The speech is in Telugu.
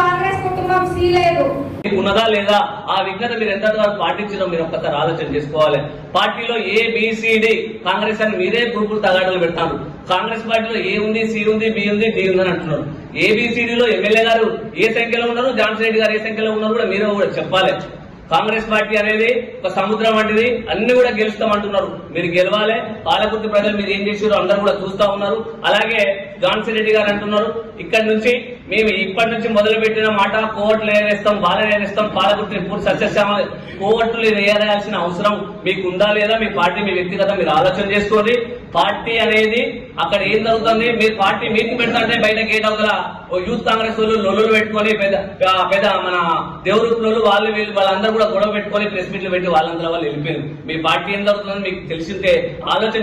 కాంగ్రెస్ కుటుంబం సీలేదు. ఉన్నదా లేదా? ఆ విజ్ఞత మీరు ఎంత పాటించడం మీరు ఒక్కసారి ఆలోచన చేసుకోవాలి. పార్టీలో ఏ బీసీడి కాంగ్రెస్ అని మీరే గ్రూపులు తగాడలు పెడతారు. కాంగ్రెస్ పార్టీలో ఏ ఉంది సి ఉంది బి ఉంది డి ఉంది అని అంటున్నారు. ఏబిసిడిలో ఎమ్మెల్యే గారు ఏ సంఖ్యలో ఉన్నారు? జాన్సీ రెడ్డి గారు ఏ సంఖ్యలో ఉన్నారు కూడా మీరు కూడా చెప్పాలి. కాంగ్రెస్ పార్టీ అనేది ఒక సముద్రం వంటిది అన్ని కూడా గెలుస్తామంటున్నారు. మీరు గెలవాలి పాలకుర్తి ప్రజలు మీరు ఏం చేసారో అందరూ కూడా చూస్తా ఉన్నారు. అలాగే జాన్సీ రెడ్డి గారు అంటున్నారు ఇక్కడి నుంచి మేము ఇప్పటి నుంచి మొదలు పెట్టిన మాట కోవట్లు ఏరేస్తాం బాలనే ఏరేస్తాం పాలకుర్తి పూర్తి సక్సెస్ కోవట్లు వేయాల్సిన అవసరం మీకు ఉందా లేదా మీ పార్టీ మీ వ్యక్తిగత మీరు ఆలోచన చేసుకోండి. పార్టీ అనేది అక్కడ ఏం జరుగుతుంది? మీరు పార్టీ మీటింగ్ పెడతాంటే బయట గేట్ అవతల ఓ యూత్ కాంగ్రెస్ వాళ్ళు లొల్లులు పెట్టుకొని పెద్ద పెద్ద మన దేవుడు వాళ్ళు వీళ్ళు వాళ్ళందరూ కూడా గొడవ పెట్టుకొని ప్రెస్ మీట్లు పెట్టి వాళ్ళందరూ వాళ్ళు వెళ్ళిపోయారు మీ పార్టీ ఏం జరుగుతుందని మీకు తెలిసింటే ఆలోచన